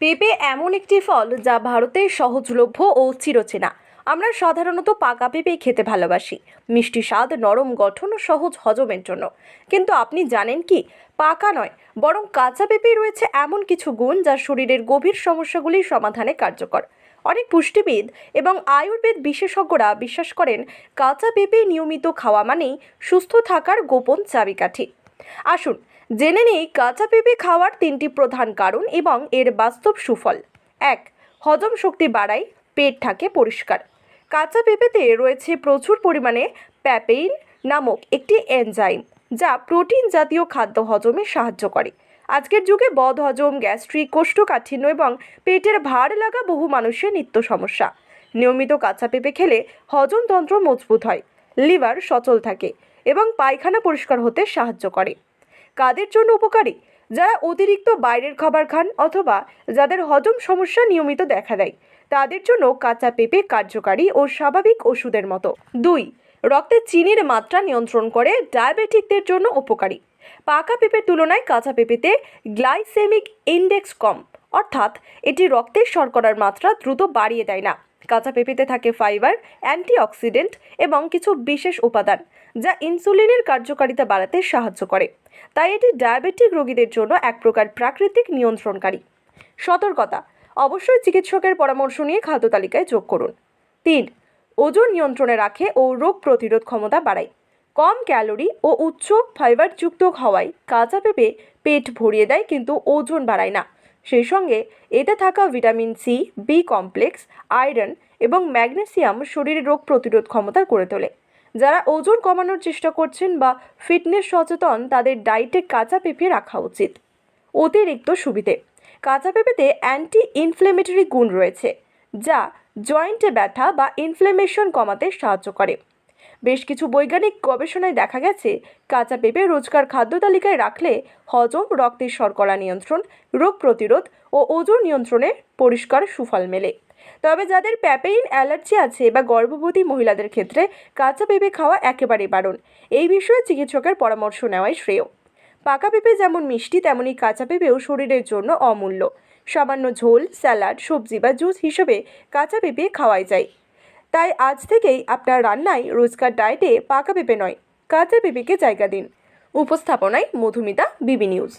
পেঁপে এমন একটি ফল যা ভারতে সহজলভ্য ও চিরচেনা। আমরা সাধারণত পাকা পেঁপে খেতে ভালোবাসি। মিষ্টি স্বাদ, নরম গঠন ও সহজ হজমের জন্য। কিন্তু আপনি জানেন কি? পাকা নয়, বরং কাঁচা পেঁপে রয়েছে এমন কিছু গুণ যা শরীরের গভীর সমস্যাগুলি সমাধানে কার্যকর। অনেক পুষ্টিবিদ এবং আয়ুর্বেদ বিশেষজ্ঞরা বিশ্বাস করেন, কাঁচা পেঁপে নিয়মিত খাওয়া মানেই সুস্থ থাকার গোপন চাবিকাঠি। আসুন জেনে নেই, কাঁচা পেঁপে খাওয়ার তিনটি প্রধান কারণ এবং এর বাস্তব সুফল। এক, হজম শক্তি বাড়ায়, পেট থাকে পরিষ্কার। কাঁচা পেঁপেতে রয়েছে প্রচুর পরিমাণে প্যাপেইন নামক একটি এনজাইম যা প্রোটিন জাতীয় খাদ্য হজমে সাহায্য করে। আজকের যুগে বদহজম, গ্যাস্ট্রিক, কোষ্ঠকাঠিন্য এবং পেটের ভার লাগা বহু মানুষের নিত্য সমস্যা। নিয়মিত কাঁচা পেঁপে খেলে হজমতন্ত্র মজবুত হয়, লিভার সচল থাকে এবং পায়খানা পরিষ্কার হতে সাহায্য করে। কাদের জন্য উপকারী? যারা অতিরিক্ত বাইরের খাবার খান অথবা যাদের হজম সমস্যা নিয়মিত দেখা দেয়, তাদের জন্য কাঁচা পেঁপে কার্যকারী ও স্বাভাবিক ওষুধের মতো। দুই, রক্তে চিনির মাত্রা নিয়ন্ত্রণ করে ডায়াবেটিকদের জন্য উপকারী। পাকা পেঁপের তুলনায় কাঁচা পেঁপেতে গ্লাইসেমিক ইন্ডেক্স কম, অর্থাৎ এটি রক্তের শর্করার মাত্রা দ্রুত বাড়িয়ে দেয় না। কাঁচা পেঁপেতে থাকে ফাইবার, অ্যান্টিঅক্সিডেন্ট এবং কিছু বিশেষ উপাদান। যা ইনসুলিনের কার্যকারিতা বাড়াতে সাহায্য করে। তাই এটি ডায়াবেটিক রোগীদের জন্য এক প্রকার প্রাকৃতিক নিয়ন্ত্রণকারী। সতর্কতা, অবশ্যই চিকিৎসকের পরামর্শ নিয়ে খাদ্য তালিকায় যোগ করুন। তিন, ওজন নিয়ন্ত্রণে রাখে ও রোগ প্রতিরোধ ক্ষমতা বাড়ায়। কম ক্যালোরি ও উচ্চ ফাইবারযুক্ত হওয়ায় কাঁচা পেঁপে পেট ভরিয়ে দেয় কিন্তু ওজন বাড়ায় না। সেই সঙ্গে এতে থাকা vitamin C, B complex, iron এবং ম্যাগনেসিয়াম শরীরে রোগ প্রতিরোধ ক্ষমতা করে তোলে। যারা ওজন কমানোর চেষ্টা করছেন বা ফিটনেস সচেতন, তাদের ডায়েটে কাঁচা পেঁপে রাখা উচিত। অতিরিক্ত সুবিধে। কাঁচা পেঁপেতে অ্যান্টি ইনফ্লেমেটরি গুণ রয়েছে, যা জয়েন্টে ব্যথা বা ইনফ্লেমেশন কমাতে সাহায্য করে। বেশ কিছু বৈজ্ঞানিক গবেষণায় দেখা গেছে, কাঁচা পেঁপে রোজকার খাদ্য তালিকায় রাখলে হজম, রক্তের শর্করা নিয়ন্ত্রণ, রোগ প্রতিরোধ ও ওজন নিয়ন্ত্রণে পরিষ্কার সুফল মেলে। তবে যাদের প্যাপেইন অ্যালার্জি আছে বা গর্ভবতী মহিলাদের ক্ষেত্রে কাঁচা পেঁপে খাওয়া একেবারেই বারণ। এই বিষয়ে চিকিৎসকের পরামর্শ নেওয়াই শ্রেয়। পাকা পেঁপে যেমন মিষ্টি, তেমনি কাঁচা পেঁপেও শরীরের জন্য অমূল্য। সামান্য ঝোল, স্যালাড, সবজি বা জুস হিসেবে কাঁচা পেঁপে খাওয়াই যায়। তাই আজ থেকেই আপনার রান্নায় রোজকার ডায়েটে পাকা পেঁপে নয়, কাঁচা পেঁপেকে জায়গা দিন। উপস্থাপনায় মধুমিতা, বিবি নিউজ।